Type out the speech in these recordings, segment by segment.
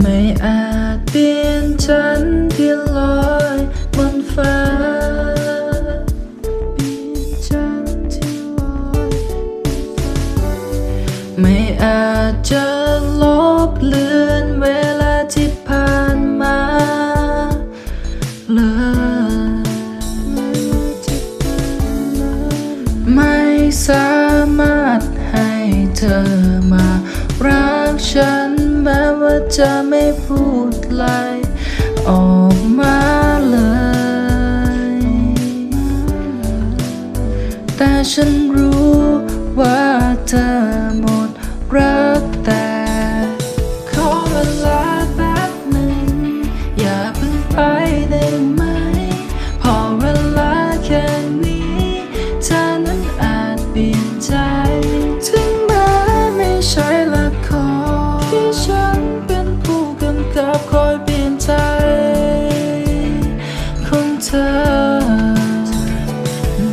ไม่อาจเปลี่ยนฉันที่ลอยบนฟ้าไม่อาจจะลบเลื สามารถให้เธอมารักฉันแม้ว่าจะไม่พูดไลยออกมาเลย แต่ฉันรู้ว่าเธอหมด ใจ ถึงแม้ไม่ใช่ละครที่ฉันเป็นผู้กำกับคอยเปลี่ยนใจ ของเธอ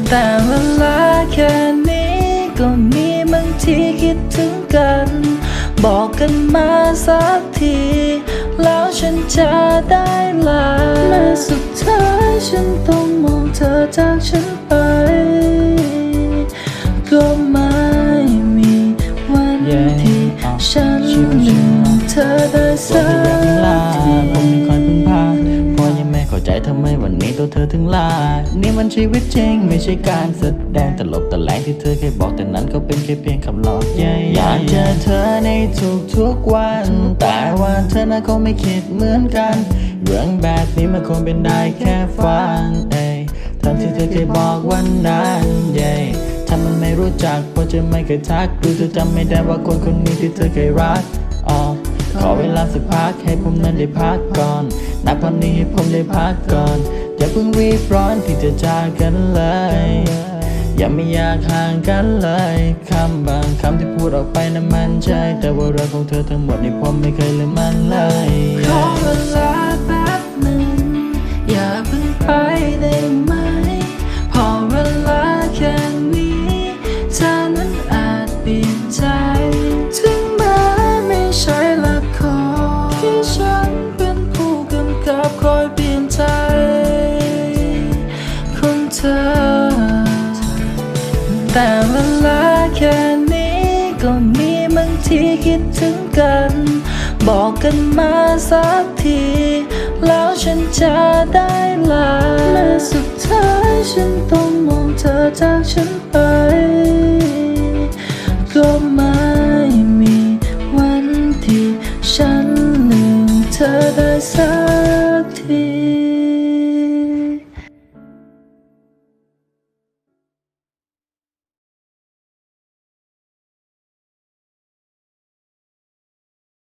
แต่เวลาแค่นี้ก็มีบางทีคิดถึงกัน บอกกันมาสักที แล้วฉันจะได้ลาและสุดท้ายฉันต้องมองเธอจากฉัน สัก็พยายามกลาผมไม่ค่อยพึ่งพาเพราะยังไม่เข้าใจทำไมวันนี้ตัวเธอถึงลา นี่มันชีวิตจริงไม่ใช่การแสดงตลบตะแหลงที่เธอเคยบอกแต่นั้นก็เป็นแค่เพียงคำหลอกใหญ่อยากเจอเธอในทุกทุกวัน แต่ว่าเธอนั้นคงไม่คิดเหมือนกัน เรื่องแบบนี้มันคงเป็นได้แค่ฝันเอ้ยทั้งที่เธอเคยบอกวันนั้นเย้ถ้ามันไม่รู้จักเพราะจะไม่เคยทักดูเธอจำไม่ได้ว่าคนคนนี้ที่เธอเคยรัก ขอเวลาสักพักให้ผมนั้นได้พักก่อนนับวันนี้ให้ผมได้พักก่อน อย่าเพิ่งรีบร้อนที่จะจากกันเลย อย่าไม่อยากห่างกันเลยคำบางคำที่พูดออกไปนั้นมันใช่ แต่ว่าเรื่องของเธอทั้งหมดนี่ผมไม่เคยลืมมันเลยขอเวลา มัลาแค่นี้ก็มีบางทีคิดถึงกัน บอกกันมาสักที แล้วฉันจะได้ลาและสุดท้ายฉันต้องมองเธอจากฉันไป ก็ไม่มีวันที่ฉันลืมเธอได้สักที